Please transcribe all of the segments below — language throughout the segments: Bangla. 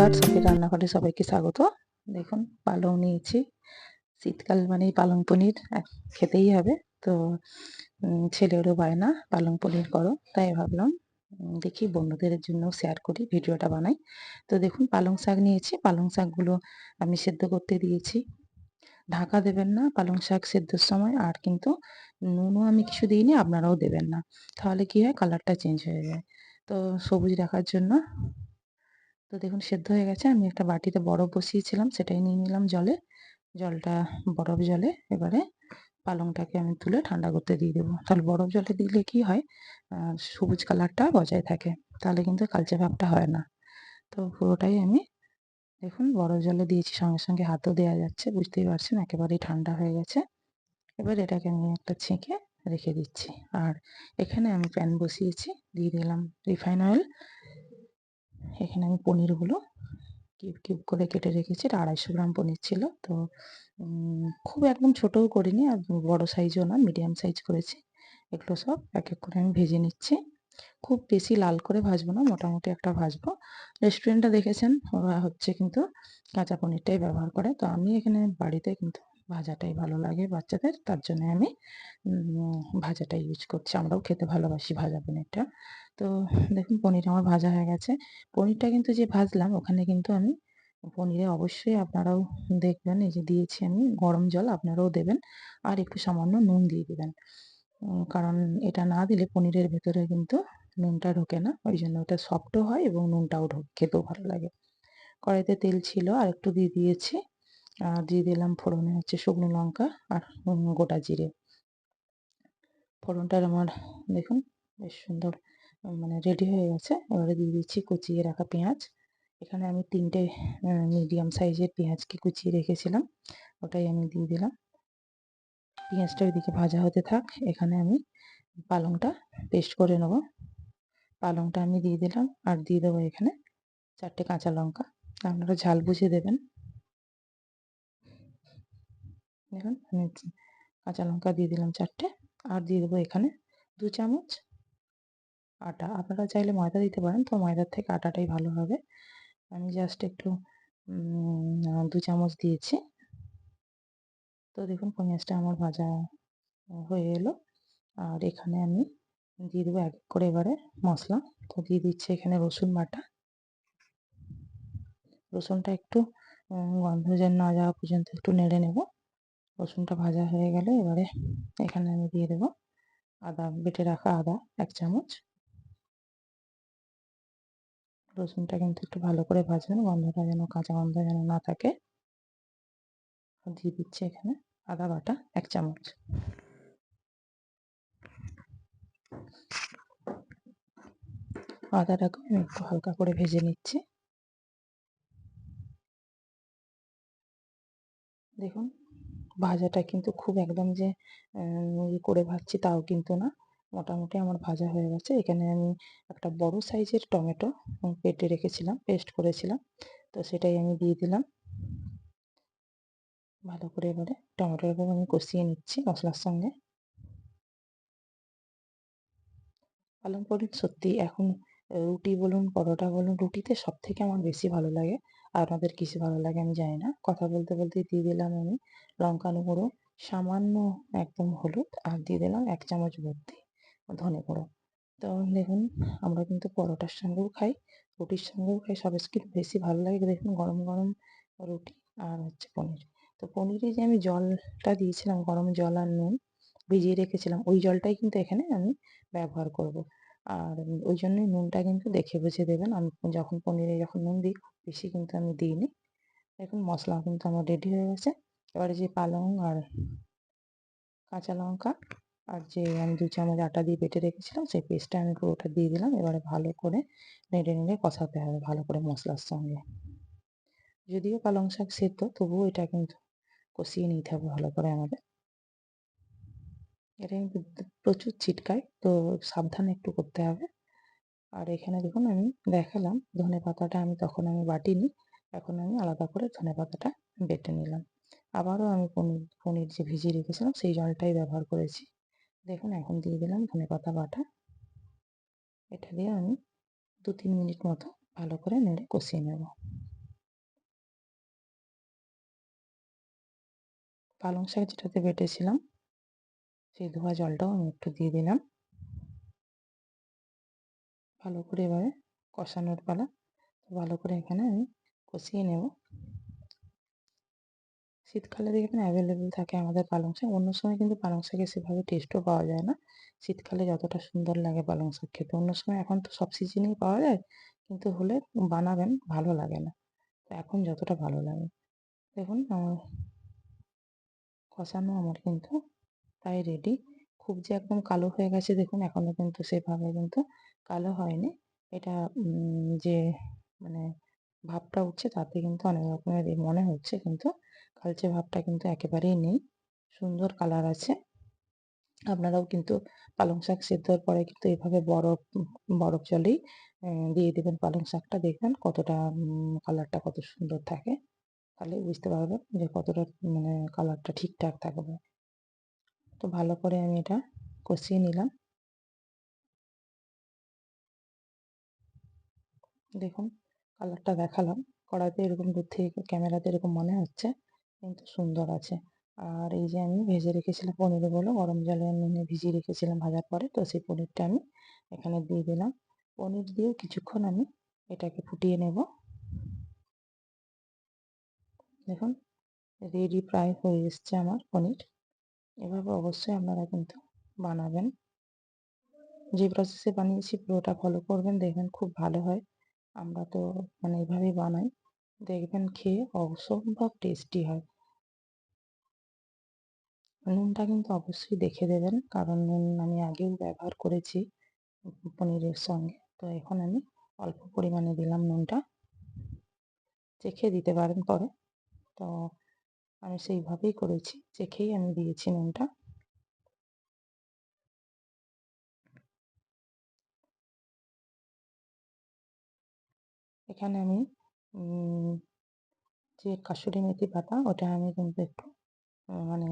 নমস্কার সফি রান্নাঘরে সবাইকে স্বাগত। দেখুন, পালং নিয়েছি। শীতকাল মানে পালং পনির খেতেই হবে। তো ছেলেরও বায়না, পালং পনির করো। তাই ভাবলাম দেখি বন্ধুদের জন্য শেয়ার করি, ভিডিওটা বানাই। তো দেখুন, পালং শাক নিয়েছি। পালং শাকগুলো আমি সেদ্ধ করতে দিয়েছি। ঢাকা দেবেন না, পালং শাক সেদ্ধর সময়। আর কিন্তু নুনও আমি কিছু দিইনি, আপনারাও দেবেন না। তাহলে কি হয়, কালারটা চেঞ্জ হয়ে যায়। তো সবুজ রাখার জন্য তো দেখুন সেদ্ধ হয়ে গেছে। আমি একটা বাটিতে বরফ বসিয়েছিলাম, সেটাই নিয়ে নিলাম জলে। জলটা বরফ জলে এবারে পালংটাকে আমি তুলে ঠান্ডা করতে দিয়ে দেবো। তাহলে বরফ জলে দিলে কি হয়? সবুজ কালারটা বজায় থাকে। তাহলে কিন্তু কালচে ভাবটা হয় না। তো পুরোটাই আমি দেখুন বরফ জলে দিয়েছি, সঙ্গে সঙ্গে হাতও দেওয়া যাচ্ছে, বুঝতেই পারছেন একেবারেই ঠান্ডা হয়ে গেছে। এবার এটাকে আমি একটা ছেঁকে রেখে দিচ্ছি। আর এখানে আমি প্যান বসিয়েছি, দিয়ে দিলাম রিফাইন অয়েল। এখানে আমি পনিরগুলো কিউব কিউব করে কেটে রেখেছি। এটা আড়াইশো গ্রাম পনির ছিল। তো খুব একদম ছোটও করিনি আর বড় সাইজও না, মিডিয়াম সাইজ করেছি। এগুলো সব এক এক করে আমি ভেজে নিচ্ছি। খুব বেশি লাল করে ভাজবো না, মোটামুটি একটা ভাজবো। রেস্টুরেন্টটা দেখেছেন, ওরা হচ্ছে কিন্তু কাঁচা পনিরটাই ব্যবহার করে। তো আমি এখানে বাড়িতে কিন্তু ভাজাটাই ভালো লাগে বাচ্চাদের। তার জন্য আমি উম, ভাজাটাই ইউজ করছি। আমরাও খেতে ভালোবাসি ভাজা পনিরটা। তো দেখুন পনির আমার ভাজা হয়ে গেছে। পনিরটা কিন্তু যে ভাজলাম ওখানে কিন্তু আমি পনিরে অবশ্যই আপনারাও দেখবেন এই যে দিয়েছি আমি গরম জল আপনারাও দেবেন আর একটু সামান্য নুন দিয়ে দেবেন। কারণ এটা না দিলে পনিরের ভেতরে কিন্তু নুনটা ঢোকে না। ওই জন্য ওটা সফটও হয় এবং নুনটাও ঢোকে খেতেও ভালো লাগে। কড়াইতে তেল ছিল আর একটু দিয়ে দিয়েছি। দিয়ে দিলাম ফোড়নে হচ্ছে শুকনো লঙ্কা আর গোটা জিরে। ফোড়নটার আমার দেখুন বেশ সুন্দর মানে রেডি হয়ে গেছে। এবারে দিয়ে দিচ্ছি কুচিয়ে রাখা পেঁয়াজ। এখানে আমি তিনটে মিডিয়াম সাইজের পেঁয়াজকে কুচিয়ে রেখেছিলাম। ওটাই আমি দিয়ে দিলাম। পেঁয়াজটা ওইদিকে ভাজা হতে থাক। এখানে আমি পালংটা পেস্ট করে নেব। পালংটা আমি দিয়ে দিলাম আর দিয়ে দেবো এখানে চারটে কাঁচা লঙ্কা। আপনারা ঝাল বুঝে দেবেন। দেখুন, আমি কাঁচা লঙ্কা দিয়ে দিলাম চারটে, আর দিয়ে দেবো এখানে দু চামচ আটা। আপনারা চাইলে ময়দা দিতে পারেন, তো ময়দার থেকে আটাটাই ভালো হবে। আমি জাস্ট একটু দু চামচ দিয়েছি। তো দেখুন পেঁয়াজটা আমার ভাজা হয়ে এলো। আর এখানে আমি দিয়ে দেবো এক করে এবারে মশলা। তো দিয়ে দিচ্ছি এখানে রসুন বাটা। রসুনটা একটু গন্ধ যেন না যাওয়া পর্যন্ত একটু নেড়ে নেব। রসুনটা ভাজা হয়ে গেলে এবারে এখানে আমি দিয়ে দেবো আদা, বেটে রাখা আদা এক চামচ। রসুনটা কিন্তু একটু ভালো করে ভাজবেন, গন্ধটা যেন, কাঁচা গন্ধ যেন না থাকে। দিয়ে দিচ্ছি এখানে আদা বাটা এক চামচ। আদাটাকে আমি একটু হালকা করে ভেজে নিচ্ছি। দেখুন ভাজাটা কিন্তু খুব একদম যে ইয়ে করে ভাজছি তাও কিন্তু না। মোটামুটি আমার ভাজা হয়ে গেছে। এখানে আমি একটা বড় সাইজের টমেটো কেটে রেখেছিলাম, পেস্ট করেছিলাম। তো সেটাই আমি দিয়ে দিলাম। ভালো করে এবারে টমেটোটাকে আমি কষিয়ে নিচ্ছি মশলার সঙ্গে। পালং পনির সত্যি এখন রুটি বলুন, পরোটা বলুন, রুটিতে সব থেকে আমার বেশি ভালো লাগে। আপনাদের কিছু ভালো লাগে আমি জানি না। কথা বলতে বলতে দিয়ে দিলাম আমি লঙ্কানো গুঁড়ো, সামান্য একদম হলুদ আর দিয়ে দিলাম এক চামচ ভর্তি ধনে গুঁড়ো। তো দেখুন, আমরা কিন্তু পরোটার সঙ্গেও খাই, রুটির সঙ্গেও খাই, সব কিন্তু বেশি ভালো লাগে দেখুন গরম গরম রুটি আর হচ্ছে পনির। তো পনিরে যে আমি জলটা দিয়েছিলাম, গরম জল আর নুন ভিজিয়ে রেখেছিলাম, ওই জলটাই কিন্তু এখানে আমি ব্যবহার করব। আর ওই জন্যই নুনটা কিন্তু দেখে বুঝে দেবেন। আমি যখন পনিরে যখন নুন দিই, বেশি কিন্তু আমি দিইনি। দেখুন মশলা কিন্তু আমার রেডি হয়ে গেছে। এবারে যে পালং আর কাঁচা লঙ্কা আর যে আমি দু চামচ আটা দিয়ে বেটে রেখেছিলাম, সেই পেস্টটা আমি পুরোটা দিয়ে দিলাম। এবারে ভালো করে নেড়ে নেড়ে কষাতে হবে, ভালো করে মশলার সঙ্গে। যদিও পালং শাক সেদ্ধ, তবুও এটা কিন্তু কষিয়ে নিতে হবে ভালো করে আমাদের। এটা আমি প্রচুর ছিটকায়, তো সাবধান একটু করতে হবে। আর এখানে দেখুন আমি দেখালাম, ধনে পাতাটা আমি তখন আমি বাটিনি, এখন আমি আলাদা করে ধনে পাতাটা বেটে নিলাম। আবারও আমি পনির পনির যে ভিজিয়ে রেখেছিলাম, সেই জলটাই ব্যবহার করেছি। দেখুন এখন দিয়ে দিলাম ধনে পাতা বাটা। এটা দিয়ে আমি দু তিন মিনিট মতো ভালো করে নেড়ে কষিয়ে নেব। পালং শাক যেটাতে বেটেছিলাম সেই ধোয়া জলটাও আমি একটু দিয়ে দিলাম। ভালো করে এবারে কষানোর পালা। ভালো করে এখানে আমি কষিয়ে নেব। শীতকালে দেখবেন অ্যাভেলেবেল থাকে আমাদের পালং শাক। অন্য সময় কিন্তু পালং শাকের সেভাবে টেস্টও পাওয়া যায় না। শীতকালে যতটা সুন্দর লাগে পালং শাক খেতে। অন্য সময় এখন তো সব সিজনেই পাওয়া যায়, কিন্তু হলে বানাবেন, ভালো লাগে না। তো এখন যতটা ভালো লাগে। দেখুন, আমার কষানো আমার কিন্তু প্রায় রেডি খুব যে একদম কালো হয়ে গেছে দেখুন এখনও কিন্তু সেভাবে কিন্তু কালো হয়নি। এটা যে মানে ভাবটা উঠছে তাতে কিন্তু অনেক রকমের মনে হচ্ছে কিন্তু কালচে ভাবটা কিন্তু একেবারেই নেই। সুন্দর কালার আছে। আপনারাও কিন্তু পালং শাক সেদ্ধর পরে কিন্তু এভাবে বরফ বরফ জলেই দিয়ে দেবেন পালং শাকটা। দেখবেন কতটা কালারটা কত সুন্দর থাকে। তাহলে বুঝতে পারবেন যে কতটা মানে কালারটা ঠিকঠাক থাকবে। তো ভালো করে আমি এটা কষিয়ে নিলাম। দেখুন, কালারটা দেখালাম। কড়াইতে এরকম দূর থেকে ক্যামেরাতে এরকম মনে হচ্ছে, কিন্তু সুন্দর আছে। আর এই যে আমি ভেজে রেখেছিলাম পনিরগুলো গরম জলে নুনে ভিজিয়ে রেখেছিলাম ভাজার পরে, তো সেই পনিরটা আমি এখানে দিয়ে দিলাম। পনির দিয়েও কিছুক্ষণ আমি এটাকে ফুটিয়ে নেব। দেখুন, রেডি প্রায় হয়ে এসছে আমার পনির। এভাবে অবশ্যই আপনারা কিন্তু বানাবেন। যে প্রসেসে বানিয়েছি পুরোটা ফলো করবেন, দেখবেন খুব ভালো হয়। আমরা তো মানে এভাবেই বানাই। দেখবেন খেয়ে অসম্ভব টেস্টি হয়। নুনটা কিন্তু অবশ্যই দেখে দেবেন, কারণ নুন আমি আগেও ব্যবহার করেছি পনিরের সঙ্গে। তো এখন আমি অল্প পরিমাণে দিলাম নুনটা। চেখে দিতে পারেন পরে। তো আমি সেইভাবেই করেছি চেখেই আমি দিয়েছি নুনটা। এখানে আমি যে কাসুরি মেথি পাতা, ওটা আমি কিন্তু একটু মানে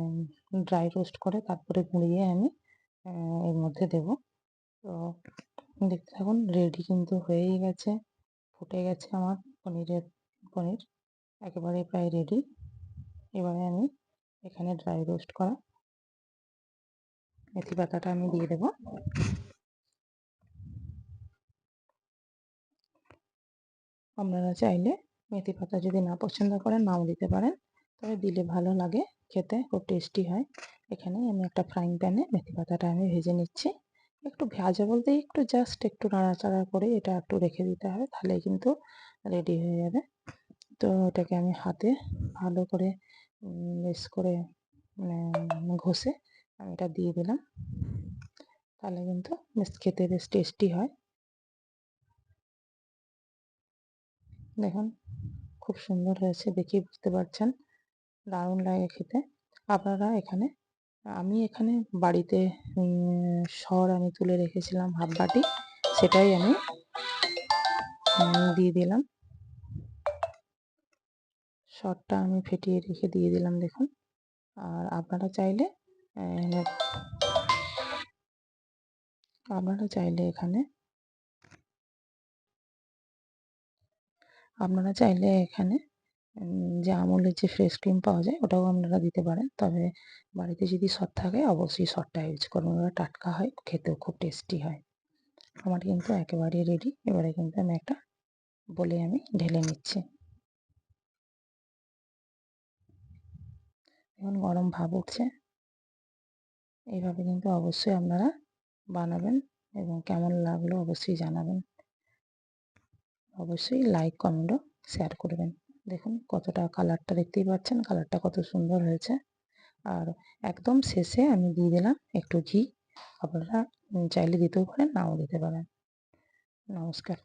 ড্রাই রোস্ট করে তারপরে গুঁড়িয়ে আমি এর মধ্যে দেব। তো দেখতে থাকুন রেডি কিন্তু হয়েই গেছে, ফুটে গেছে আমার পনিরের, পনির। একেবারে প্রায় রেডি এবারে আমি এখানে ড্রাই রোস্ট করা মেথি পাতাটা আমি দিয়ে দেব। আপনারা চাইলে মেথি পাতা যদি না পছন্দ করেন, নাও দিতে পারেন। তবে দিলে ভালো লাগে, খেতে খুব টেস্টি হয়। এখানে আমি একটা ফ্রাইং প্যানে মেথি পাতাটা আমি ভেজে নিচ্ছি। একটু ভাজা বলতে একটু জাস্ট একটু নাড়াচাড়া করে এটা একটু রেখে দিতে হবে তাহলে কিন্তু রেডি হয়ে যাবে। তো এটাকে আমি হাতে ভালো করে বেশ করে মানে ঘষে আমি এটা দিয়ে দিলাম। তাহলে কিন্তু বেশ খেতে বেশ টেস্টি হয়। দেখুন, খুব সুন্দর হয়েছে দেখেই বুঝতে পারছেন। দারুণ লাগে খেতে। আপনারা এখানে, আমি এখানে বাড়িতে সর আমি তুলে রেখেছিলাম, হাফ বাটি। সেটাই আমি দিয়ে দিলাম। সরটা আমি ফেটিয়ে রেখে দিয়ে দিলাম দেখুন। আর আপনারা চাইলে আপনারা চাইলে এখানে আপনারা চাইলে এখানে যে আমুলের যে ফ্রেশ ক্রিম পাওয়া যায়, ওটাও আপনারা দিতে পারেন। তবে বাড়িতে যদি সর থাকে, অবশ্যই সরটা ইউজ করুন। ওরা টাটকা হয়, খেতেও খুব টেস্টি হয়। আমার কিন্তু একেবারেই রেডি এবারে কিন্তু আমি একটা বলে আমি ঢেলে নিচ্ছি। এখন গরম ভাব উঠছে। এইভাবে কিন্তু অবশ্যই আপনারা বানাবেন এবং কেমন লাগল অবশ্যই জানাবেন। অবশ্যই লাইক কমেন্টও শেয়ার করবেন। দেখুন কতটা কালারটা দেখতেই পাচ্ছেন কালারটা কত সুন্দর হয়েছে। আর একদম শেষে আমি দিয়ে দিলাম একটু ঘি। আপনারা চাইলে দিতেও পারেন, নাও দিতে পারেন। নমস্কার।